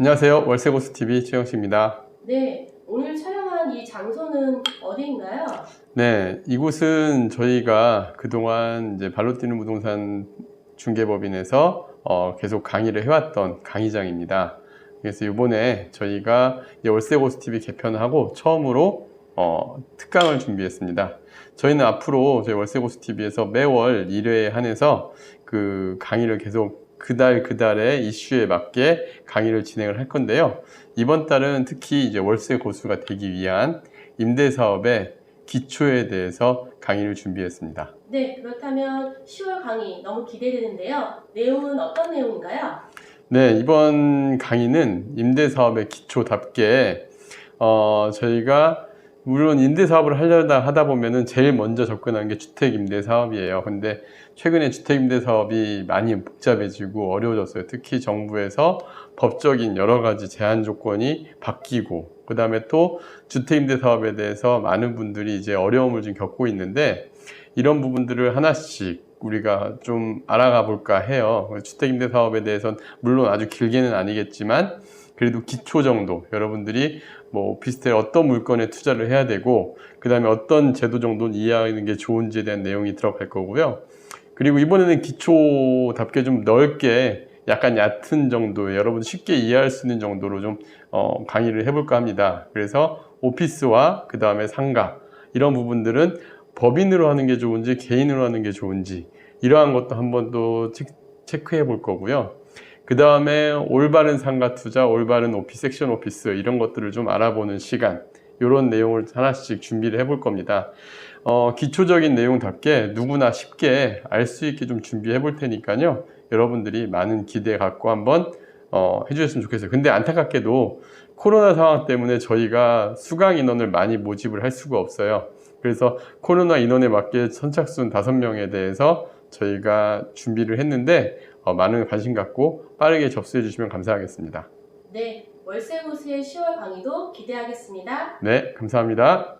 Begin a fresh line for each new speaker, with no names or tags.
안녕하세요. 월세고수TV 최영식입니다.
네, 오늘 촬영한 이 장소는 어디인가요?
네, 이곳은 저희가 그동안 이제 발로 뛰는 부동산 중개법인에서 어, 계속 강의를 해왔던 강의장입니다. 그래서 이번에 저희가 월세고수TV 개편하고 처음으로 어, 특강을 준비했습니다. 저희는 앞으로 저희 월세고수TV에서 매월 1회에 한해서 그 강의를 계속 그달 그달의 이슈에 맞게 강의를 진행을 할 건데요. 이번 달은 특히 이제 월세 고수가 되기 위한 임대 사업의 기초에 대해서 강의를 준비했습니다.
네, 그렇다면 10월 강의 너무 기대되는데요. 내용은 어떤 내용인가요?
네, 이번 강의는 임대 사업의 기초답게 어, 저희가 물론 임대 사업을 하려다 하다 보면은 제일 먼저 접근하는 게 주택 임대 사업이에요. 근데 최근에 주택 임대 사업이 많이 복잡해지고 어려워졌어요. 특히 정부에서 법적인 여러 가지 제한 조건이 바뀌고 그 다음에 또 주택 임대 사업에 대해서 많은 분들이 이제 어려움을 좀 겪고 있는데 이런 부분들을 하나씩 우리가 좀 알아가 볼까 해요. 주택 임대 사업에 대해서는 물론 아주 길게는 아니겠지만 그래도 기초 정도 여러분들이 뭐 오피스텔 어떤 물건에 투자를 해야 되고 그 다음에 어떤 제도 정도는 이해하는 게 좋은지에 대한 내용이 들어갈 거고요. 그리고 이번에는 기초답게 좀 넓게 약간 얕은 정도의 여러분 쉽게 이해할 수 있는 정도로 좀 어, 강의를 해볼까 합니다. 그래서 오피스와 그 다음에 상가 이런 부분들은 법인으로 하는 게 좋은지 개인으로 하는 게 좋은지 이러한 것도 한번 또 체- 체크해 볼 거고요. 그 다음에 올바른 상가 투자, 올바른 오피스, 섹션 오피스 이런 것들을 좀 알아보는 시간 이런 내용을 하나씩 준비를 해볼 겁니다. 어, 기초적인 내용답게 누구나 쉽게 알 수 있게 좀 준비해 볼 테니까요. 여러분들이 많은 기대 갖고 한번 어, 해주셨으면 좋겠어요. 근데 안타깝게도 코로나 상황 때문에 저희가 수강 인원을 많이 모집을 할 수가 없어요. 그래서 코로나 인원에 맞게 선착순 5명에 대해서 저희가 준비를 했는데 어, 많은 관심 갖고 빠르게 접수해 주시면 감사하겠습니다.
네, 월세고수의 10월 강의도 기대하겠습니다.
네, 감사합니다.